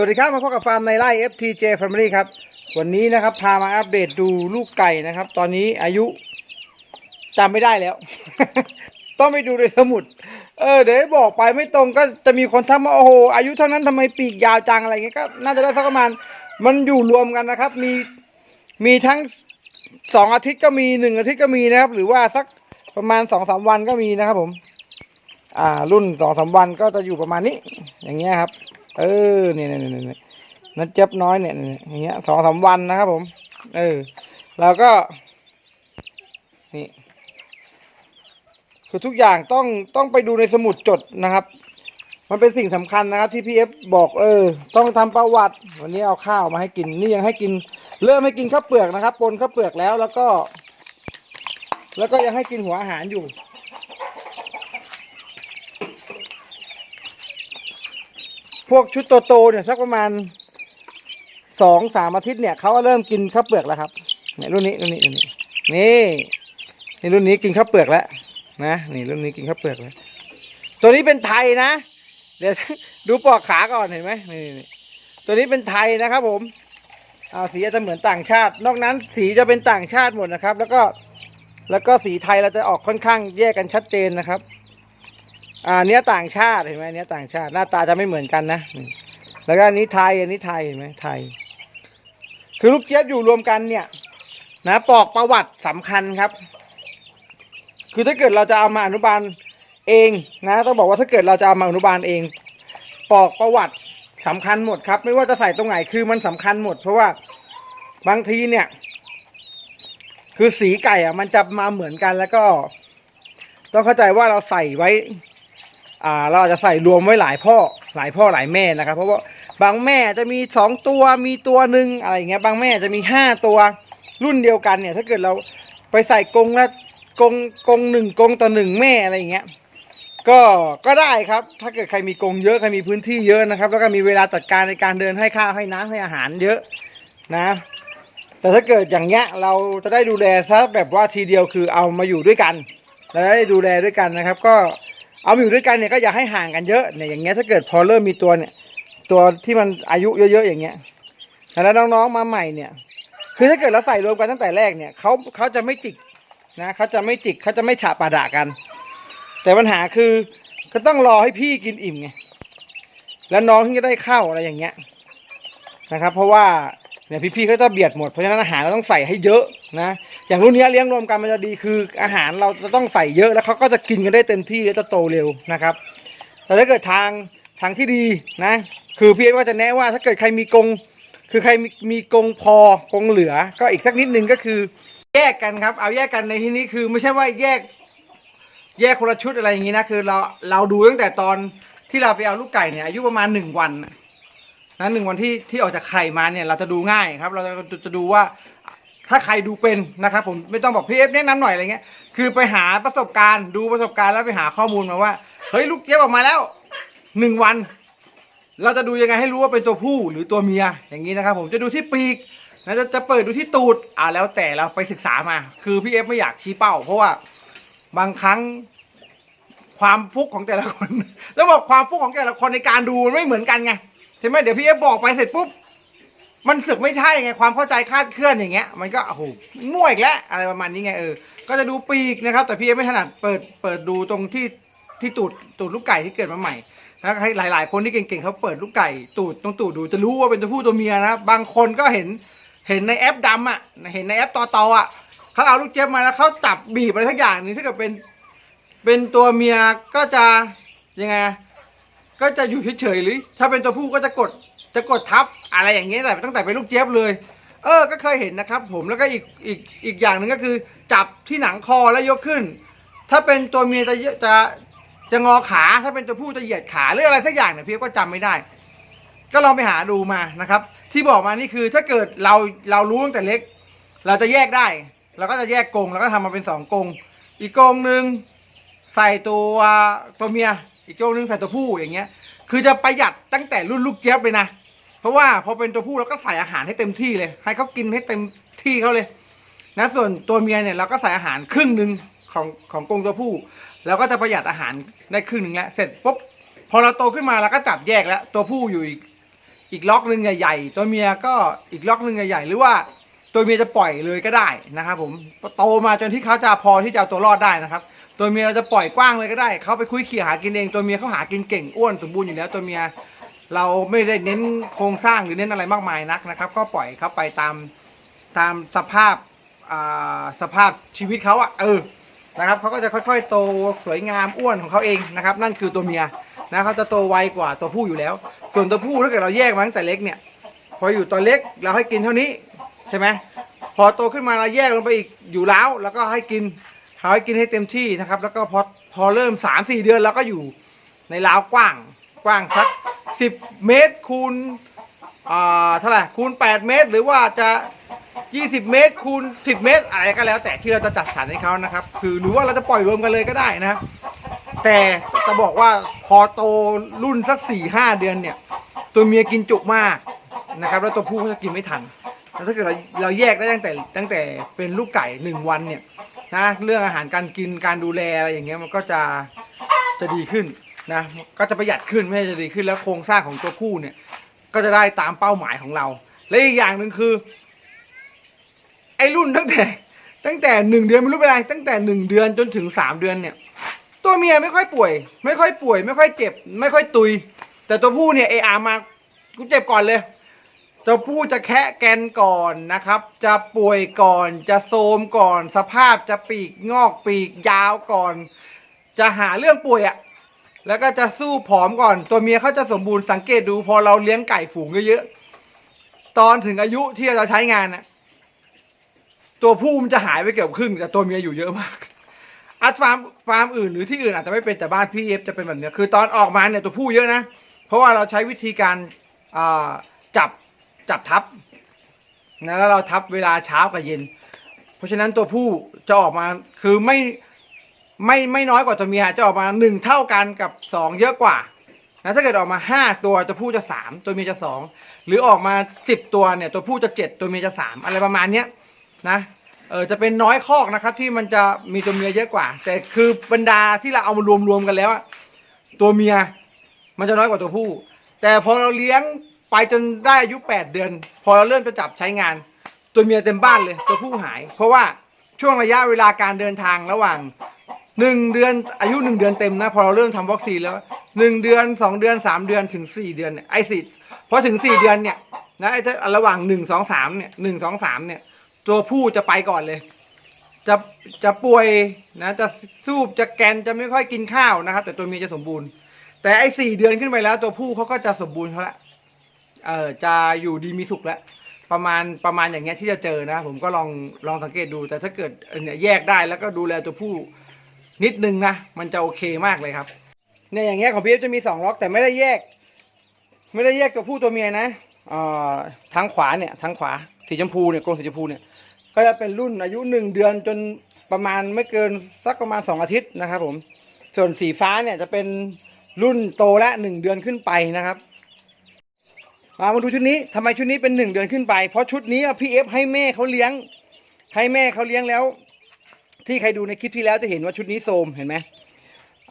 วัสดีครับมาพบกับฟาร์มในไร่ FTJ Family ครับ วันนี้นะครับพามาอัปเดตดูลูกไก่นะครับ ตอนนี้อายุจำไม่ได้แล้ว ต้องไปดูในสมุด เออเดี๋ยวบอกไปไม่ตรงก็จะมีคนทักมาโอ้โหอายุเท่านั้นทำไมปีกยาวจังอะไรเงี้ยก็น่าจะได้สักประมาณมันอยู่รวมกันนะครับ มีมีทั้งสองอาทิตย์ก็มีหนึ่งอาทิตย์ก็มีนะครับ หรือว่าสักประมาณสองสามวันก็มีนะครับผม อ่า รุ่นสองสามวันก็จะอยู่ประมาณนี้ อย่างเงี้ยครับ เออเนี่ยเนี่ยเนี่ยเนี่ยนัดเจ็บน้อยเนี่ยเนี่ยอย่างเงี้ยสองสามวันนะครับผม เออแล้วก็ นี่ คือทุกอย่างต้องต้องไปดูในสมุดจดนะครับ มันเป็นสิ่งสำคัญนะครับที่พีเอฟบอกเออ ต้องทำประวัติ วันนี้เอาข้าวมาให้กิน นี่ยังให้กิน เริ่มให้กินข้าวเปลือกนะครับปนข้าวเปลือกแล้วแล้วก็ แล้วก็ยังให้กินหัวอาหารอยู่ พวกชุดโตๆเนี่ยสักประมาณสองสามอาทิตย์เนี่ยเขาเริ่มกินข้าวเปลือกแล้วครับเนี่ยรุ่นนี้รุ่นนี้รุ่นนี้นี่นี่รุ่นนี้กินข้าวเปลือกแล้วนะนี่รุ่นนี้กินข้าวเปลือกแล้ว ตัวนี้เป็นไทยนะ เดี๋ยวดูปลอกขาก่อนเห็นไหมนี่ตัวนี้เป็นไทยนะครับ ผมอ่าสีจะเหมือนต่างชาติ นอกนั้นสีจะเป็นต่างชาติหมดนะครับ แล้วก็แล้วก็สีไทยเราจะออกค่อนข้างแยกกันชัดเจนนะครับ อ่าเนี้ยต่างชาติเห็นไหมเนี้ยต่างชาติ หน้าตาจะไม่เหมือนกันนะแล้วก็อันนี้ไทยอันนี้ไทยเห็นไหมไทย คือลูกเจี๊ยบอยู่รวมกันเนี่ย นะปอกประวัติสำคัญครับ คือถ้าเกิดเราจะเอามาอนุบาลเองนะต้องบอกว่าถ้าเกิดเราจะเอามาอนุบาลเอง ปอกประวัติสำคัญหมดครับ ไม่ว่าจะใส่ตรงไหนคือมันสำคัญหมด เพราะว่าบางทีเนี่ย คือสีไก่อะ มันจะมาเหมือนกันแล้วก็ ต้องเข้าใจว่าเราใส่ไว้ อ่าเราอาจจะใส่รวมไว้หลายพ่อหลายพ่อหลายแม่นะครับ เพราะว่าบางแม่จะมีสองตัวมีตัวหนึ่งอะไรอย่างเงี้ยบางแม่จะมีห้าตัวรุ่นเดียวกันเนี่ย ถ้าเกิดเราไปใส่กรงละกรงกรงหนึ่งกรงต่อหนึ่งแม่อะไรอย่างเงี้ยก็ก็ได้ครับ ถ้าเกิดใครมีกรงเยอะใครมีพื้นที่เยอะนะครับ แล้วก็มีเวลาจัดการในการเดินให้ข้าวให้น้ำให้อาหารเยอะนะ แต่ถ้าเกิดอย่างเงี้ยเราจะได้ดูแลซะแบบว่าทีเดียวคือเอามาอยู่ด้วยกัน แล้วได้ดูแลด้วยกันนะครับ ก็ เอาอยู่ด้วยกันเนี่ยก็อย่าให้ห่างกันเยอะเนี่ยอย่างเงี้ยถ้าเกิดพอเริ่มมีตัวเนี่ย ตัวที่มันอายุเยอะๆอย่างเงี้ยแล้วน้องๆมาใหม่เนี่ย คือถ้าเกิดเราใส่รวมกันตั้งแต่แรกเนี่ยเขาเขาจะไม่จิกนะเขาจะไม่จิกเขาจะไม่ฉะปาดะกัน แต่ปัญหาคือก็ต้องรอให้พี่กินอิ่มไงแล้วน้องถึงจะได้เข้าอะไรอย่างเงี้ยนะครับ เพราะว่า เนี่ยพี่ๆเขาจะเบียดหมดเพราะฉะนั้นอาหารเราต้องใส่ให้เยอะนะอย่างรุ่นนี้เลี้ยงรวมกันมันจะดีคือ อาหารเราจะต้องใส่เยอะแล้วเขาก็จะกินกันได้เต็มที่และจะโตเร็วนะครับ แต่ถ้าเกิดทางทางที่ดีนะคือพี่เอ็ก็จะแนะว่าถ้าเกิดใครมีกรงคือใครมีมีกรงพอกรงเหลือ ก็อีกสักนิดนึงก็คือ แยกกันครับ เอาแยกกันในที่นี้คือไม่ใช่ว่าแยก แยกคนละชุดอะไรอย่างนี้นะคือเราเราดูตั้งแต่ตอนที่เราไปเอาลูกไก่เนี่ยอายุประมาณหนึ่งวัน น่นะหนึ่งวันที่ที่ออกจากไข่มาเนี่ยเราจะดูง่ายครับ เราจะจะดูว่าถ้าใครดูเป็นนะครับผมไม่ต้องบอกพี่เอฟแนะนำหน่อยอะไรเงี้ยคือไปหาประสบการณ์ ดูประสบการณ์แล้วไปหาข้อมูลมาว่าเฮ้ยลูกเจี๊ยบออกมาแล้วหนึ่งวัน เราจะดูยังไงให้รู้ว่าเป็นตัวผู้หรือตัวเมียอย่างนี้นะครับ ผมจะดูที่ปีกนะจะจะเปิดดูที่ตูดอ่าแล้วแต่เราไปศึกษามา คือพี่เอฟไม่อยากชี้เป้า เพราะว่าบางครั้งความฟุกของแต่ละคน แล้วบอกความฟุกของแต่ละคนในการดูมันไม่เหมือนกันไง ใช่ไหมเดี๋ยวพี่เอฟบอกไปเสร็จปุ๊บ มันสึกไม่ใช่ไงความเข้าใจคาดเคลื่อนอย่างเงี้ย มันก็โอ้โหมั่วอีกแล้วอะไรประมาณนี้ไงเออก็จะดูปีกนะครับ แต่พี่เอฟไม่ถนัดเปิดเปิดดูตรงที่ที่ตูดตูดลูกไก่ที่เกิดมาใหม่นะให้หลาย ๆ คนที่เก่งๆเขาเปิดลูกไก่ตูดตรงตูดดูจะรู้ว่าเป็นตัวผู้ตัวเมียนะบางคนก็เห็นเห็นในแอปดำอะเห็นในแอปตอตออะเขาเอาลูกเจี๊ยบมาแล้วเขาจับบีบอะไรทักอย่างนึงถ้าเกิดเป็นเป็นตัวเมียก็จะยังไง ก็จะอยู่เฉยๆหรือ ถ้าเป็นตัวผู้ก็จะกดจะกดทับอะไรอย่างเงี้ยแต่ตั้งแต่เป็นลูกเจี๊ยบเลย เออ ก็เคยเห็นนะครับ ผมแล้วก็อีกอีกอีกอย่างหนึ่งก็คือ จับที่หนังคอแล้วยกขึ้น ถ้าเป็นตัวเมียจะจะจะงอขาถ้าเป็นตัวผู้จะเหยียดขาหรืออะไรสักอย่างเนี่ยพี่ก็จำไม่ได้ ก็ลองไปหาดูมานะครับ ที่บอกมานี่คือถ้าเกิดเราเรารู้ตั้งแต่เล็ก เราจะแยกได้เราก็จะแยกกรงแล้วก็ทำมาเป็นสองกรงอีกกรงหนึ่งใส่ตัวตัวเมีย อีกตัวหนึงใส่ตัวผู้อย่างเงี้ย คือจะประหยัดตั้งแต่รุ่นลูกเจี๊ยบเลยนะ เพราะว่าพอเป็นตัวผู้เราก็ใส่อาหารให้เต็มที่เลย ให้เขากินให้เต็มที่เขาเลย นะส่วนตัวเมียเนี่ยเราก็ใส่อาหารครึ่งหนึ่งของของกรงตัวผู้เราก็จะประหยัดอาหารได้ครึ่งหนึ่งแล้วเสร็จปุ๊บพอเราโตขึ้นมาเราก็จับแยกแล้ว ตัวผู้อยู่อีกอีกล็อกหนึ่งใหญ่ๆตัวเมียก็อีกล็อกหนึ่งใหญ่ๆหรือว่าตัวเมียจะปล่อยเลยก็ได้นะครับผมโตมาจนที่เขาจะพอที่จะเอาตัวรอดได้นะครับ ตัวเมียเราจะปล่อยกว้างเลยก็ได้ เขาไปคุยเขี่ยหากินเอง ตัวเมียเขาหากินเก่งอ้วนสมบูรณ์อยู่แล้ว ตัวเมียเราไม่ได้เน้นโครงสร้างหรือเน้นอะไรมากมายนักนะครับ ก็ปล่อยเขาไปตามตามสภาพอ่าสภาพชีวิตเขาอะเออนะครับเขาก็จะค่อยๆ โตสวยงามอ้วนของเขาเองนะครับ นั่นคือตัวเมียนะเขาจะโตไวกว่าตัวผู้อยู่แล้ว ส่วนตัวผู้ถ้าเกิดเราแยกมาตั้งแต่เล็กเนี่ย พออยู่ตัวเล็กเราให้กินเท่านี้ใช่ไหมพอโตขึ้นมาเราแยกลงไปอีกอยู่แล้วแล้วก็ให้กิน เอาให้กินให้เต็มที่นะครับ แล้วก็พอพอเริ่มสามสี่เดือนเราก็อยู่ในล้าวกว้างกว้างสักสิบเมตรคูณอ่าเท่าไหร่คูณแปดเมตร หรือว่าจะยี่สิบเมตร คูณสิบเมตรอะไรก็แล้วแต่ที่เราจะจัดสรรให้เขานะครับ คือหรือว่าเราจะปล่อยรวมกันเลยก็ได้นะครับแต่จะบอกว่าพอโตรุ่นสักสี่ห้าเดือนเนี่ย ตัวเมียกินจุมากนะครับ แล้วตัวผู้ก็จะกินไม่ทันแล้วถ้าเกิดเราเราแยกได้ตั้งแต่ตั้งแต่เป็นลูกไก่หนึ่งวันเนี่ย นะเรื่องอาหารการกินการดูแลอะไรอย่างเงี้ยมันก็จะจะดีขึ้นนะก็จะประหยัดขึ้นไม่ใช่จะดีขึ้นแล้วโครงสร้างของตัวผู้เนี่ย ก็จะได้ตามเป้าหมายของเรา และอีกอย่างหนึ่งคือ ไอ้รุ่นตั้งแต่ ตั้งแต่หนึ่งเดือนไม่รู้เป็นไรตั้งแต่หนึ่งเดือนจนถึงสามเดือนเนี่ย ตัวเมียไม่ค่อยป่วย ไม่ค่อยป่วย ไม่ค่อยเจ็บ ไม่ค่อยตุย แต่ตัวผู้เนี่ยเออามากูเจ็บก่อนเลย ตัวผู้จะแคะแกนก่อนนะครับ จะป่วยก่อน จะโทมก่อน สภาพจะปีกงอกปีกยาวก่อน จะหาเรื่องป่วยอะ่ะ แล้วก็จะสู้ผอมก่อน ตัวเมียเขาจะสมบูรณ์สังเกตดูพอเราเลี้ยงไก่ฝูงเยอะๆ ตอนถึงอายุที่เราจะใช้งานนะตัวผู้มันจะหายไปเกือบครึ่งแต่ตัวเมียอยู่เยอะมากอัดฟาร์มฟาร์มอื่นหรือที่อื่นอาจจะไม่เป็นแต่บ้านพี่เอฟจะเป็นแบบนี้คือตอนออกมาเนี่ยตัวผู้เยอะนะ เพราะว่าเราใช้วิธีการจับ จับทับนะแล้วเราทับเวลาเช้ากับเย็น เพราะฉะนั้นตัวผู้จะออกมาคือไม่ไม่ไม่น้อยกว่าตัวเมียจะออกมาหนึ่งเท่ากันกับสองเยอะกว่านะถ้าเกิดออกมาห้าตัวตัวผู้จะสามตัวเมียจะสองหรือออกมาสิบตัวเนี่ยตัวผู้จะเจ็ดตัวเมียจะสามอะไรประมาณเนี้ยนะเออจะเป็นน้อยคอกนะครับที่มันจะมีตัวเมียเยอะกว่า แต่คือบรรดาที่เราเอามารวมๆกันแล้วอะตัวเมียมันจะน้อยกว่าตัวผู้ แต่พอเราเลี้ยง ไปจนได้อายุแปดเดือน พอเราเริ่มจะจับใช้งาน ตัวเมียเต็มบ้านเลยตัวผู้หาย เพราะว่าช่วงระยะเวลาการเดินทางระหว่างหนึ่งเดือนอายุหนึ่งเดือนเต็มนะพอเราเริ่มทำวัคซีนแล้วหนึ่งเดือนสองเดือนสามเดือนถึงสี่เดือนไอ้สี่พอถึงสี่เดือนเนี่ยนะไอ้จะระหว่างหนึ่งสองสามเนี่ยหนึ่งสองสามเนี่ยตัวผู้จะไปก่อนเลย จะจะป่วยนะจะสูบจะแกนจะไม่ค่อยกินข้าวนะครับ แต่ตัวเมียจะสมบูรณ์ แต่ไอ้สี่เดือนขึ้นไปแล้ว ตัวผู้เขาก็จะสมบูรณ์เขาละ เออจะอยู่ดีมีสุขแล้วประมาณประมาณอย่างเงี้ยที่จะเจอนะผมก็ลองลองสังเกตดูแต่ถ้าเกิดเนี่ยแยกได้แล้วก็ดูแลตัวผู้นิดนึงนะมันจะโอเคมากเลยครับเนี่ยอย่างเงี้ยของพี่เอฟจะมีสองล็อกแต่ไม่ได้แยก ไม่ได้แยกตัวผู้ตัวเมียนะเอ่อทางขวาเนี่ยทางขวาสีชมพูเนี่ยกรงสีชมพูเนี่ยก็จะเป็นรุ่นอายุหนึ่งเดือนจนประมาณไม่เกินสักประมาณสองอาทิตย์นะครับผมส่วนสีฟ้าเนี่ยจะเป็นรุ่นโตและหนึ่งเดือนขึ้นไปนะครับ มามาดูชุดนี้ทำไมชุดนี้เป็นหนึ่งเดือนขึ้นไป เพราะชุดนี้พี่เอฟให้แม่เขาเลี้ยง ให้แม่เขาเลี้ยงแล้ว ที่ใครดูในคลิปที่แล้วจะเห็นว่าชุดนี้โทมเห็นไหม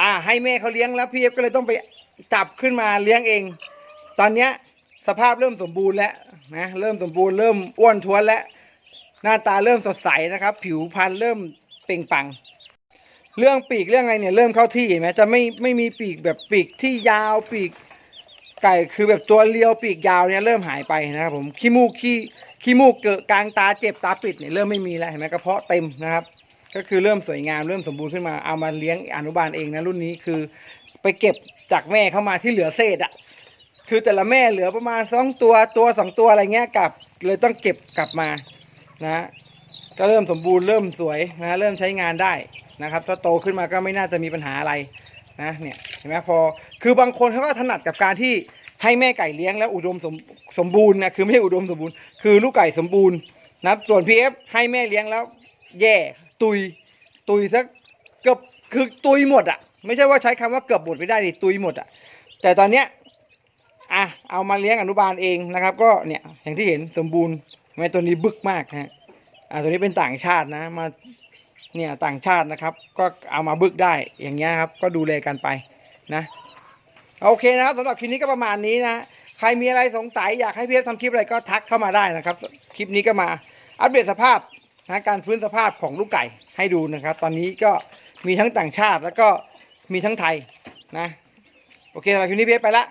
อ่า ให้แม่เขาเลี้ยงแล้วพี่เอฟก็เลยต้องไปจับขึ้นมาเลี้ยงเอง ตอนเนี้ยสภาพเริ่มสมบูรณ์แล้วนะเริ่มสมบูรณ์เริ่มอ้วนท้วนแล้วหน้าตาเริ่มสดใสนะครับ ผิวพรรณเริ่มเปล่งปลัง เรื่องปีกเรื่องอะไรเนี่ยเริ่มเข้าที่เห็นไหมจะไม่ไม่มีปีกแบบปีกที่ยาวปีก ไก่คือแบบตัวเรียวปีกยาวเนี่ยเริ่มหายไปนะครับผมขี้มูกขี้ขี้มูกเกิดกลางตาเจ็บตาปิดเนี่ยเริ่มไม่มีแล้วเห็นไหมกระเพาะเต็มนะครับ ก็คือเริ่มสวยงามเริ่มสมบูรณ์ขึ้นมาเอามาเลี้ยงอนุบาลเองนะรุ่นนี้คือ ไปเก็บจากแม่เข้ามาที่เหลือเศษอะคือแต่ละแม่เหลือประมาณสองตัวตัวสองตัวอะไรเงี้ยกลับเลยต้องเก็บกลับมานะก็เริ่มสมบูรณ์เริ่มสวยนะเริ่มใช้งานได้นะครับถ้าโตขึ้นมาก็ไม่น่าจะมีปัญหาอะไรนะเนี่ยเห็นไหมพอคือบางคนเขาก็ถนัดกับการที่ ให้แม่ไก่เลี้ยงแล้วอุดมสมสมบูรณ์นะคือไม่ใช่อุดมสมบูรณ์คือลูกไก่สมบูรณ์นะครับส่วน PF ให้แม่เลี้ยงแล้ว แย่ตุยตุยสักเกือบคือตุยหมดอะ ไม่ใช่ว่าใช้คำว่าเกือบหมดไม่ได้ดิตุยหมดอะ แต่ตอนเนี้ยอะเอามาเลี้ยงอนุบาลเองนะครับ ก็เนี่ยอย่างที่เห็นสมบูรณ์แม่ตัวนี้บึกมากนะฮะอ่าตัวนี้เป็นต่างชาตินะมาเนี่ยต่างชาตินะครับ ก็เอามาบึกได้อย่างเงี้ยครับ ก็ดูแลกันไปนะ โอเคนะครับสำหรับคลิปนี้ก็ประมาณนี้นะใครมีอะไรสงสัยอยากให้พี่เอฟทำคลิปอะไรก็ทักเข้ามาได้นะครับ คลิปนี้ก็มาอัปเดตสภาพนะการฟื้นสภาพของลูกไก่ให้ดูนะครับ ตอนนี้ก็มีทั้งต่างชาติแล้วก็มีทั้งไทยนะ โอเคสำหรับคลิปนี้พี่เอฟไปละ